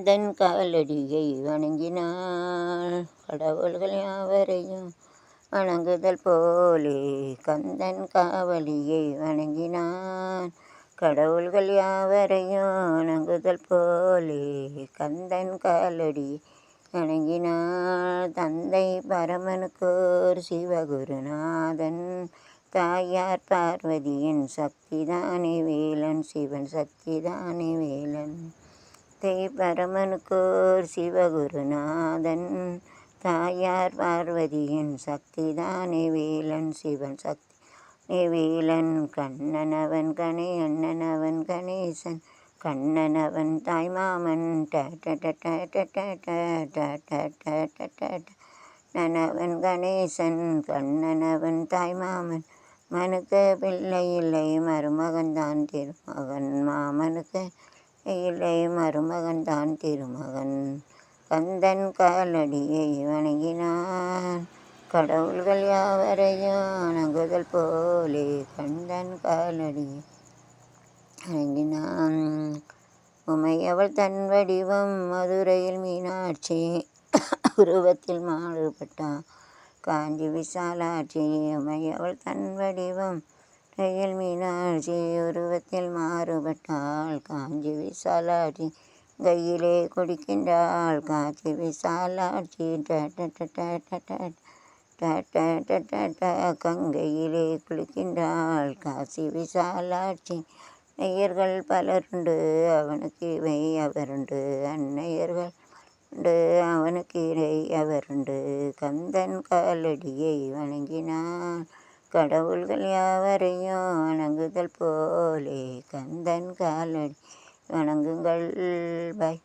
கந்தன் காலடியை வணங்கினாள். கடவுள்கள் யாவரையும் வணங்குதல் போலே கந்தன் காவலியை வணங்கினான். கடவுள்கள் யாவரையும் வணங்குதல் போலே கந்தன் காலடி வணங்கினாள். தந்தை பரமனுக்கோர் சிவகுருநாதன் தாயார் பார்வதியின் சக்திதானே வேலன் சிவன் சக்திதானே வேலன். தத்தை பரமனுக்கோர் சிவகுருநாதன் தாயார் பார்வதியின் சக்திதானே வேலன் சிவன் சக்தி நிவேலன் கண்ணனவன் கணே அண்ணனவன் கணேசன் கண்ணனவன் தாய்மாமன் நனவன் கணேசன் கண்ணனவன் தாய்மாமன் மனுக்கு பிள்ளை இல்லை மருமகன் தான் திருமகன் மாமனுக்கு இல்லை மருமகன் தான் திருமகன். கந்தன் காலடியை வணங்கினான். கடவுள்கள் யாவரையும் அணங்குதல் போலே கந்தன் காலடியை வணங்கினான். உமையவள் தன் வடிவம் மதுரையில் மீனாட்சி உருவத்தில் மாறுபட்டான். காஞ்சி விசாலாட்சி உமையவள் தன் வடிவம் ரயில் மீனாட்சி உருவத்தில் மாறுபட்டான். காஞ்சி விசாலாட்சி கையிலே குடிக்கின்றாள் காஞ்சி விசாலாட்சி கங்கையிலே குளிக்கின்றாள் காசி விசாலாட்சி நெய்யர்கள் பலருண்டு அவனுக்கு இவை அவருண்டு அன்னையர்கள் உண்டு அவனுக்கு இறை அவருண்டு கந்தன் காலடியை வணங்கினான் கடவுள்கள் யாவரையும் வணங்குதல் போலே கந்தன் காலடி வணங்குங்கள் பாய்.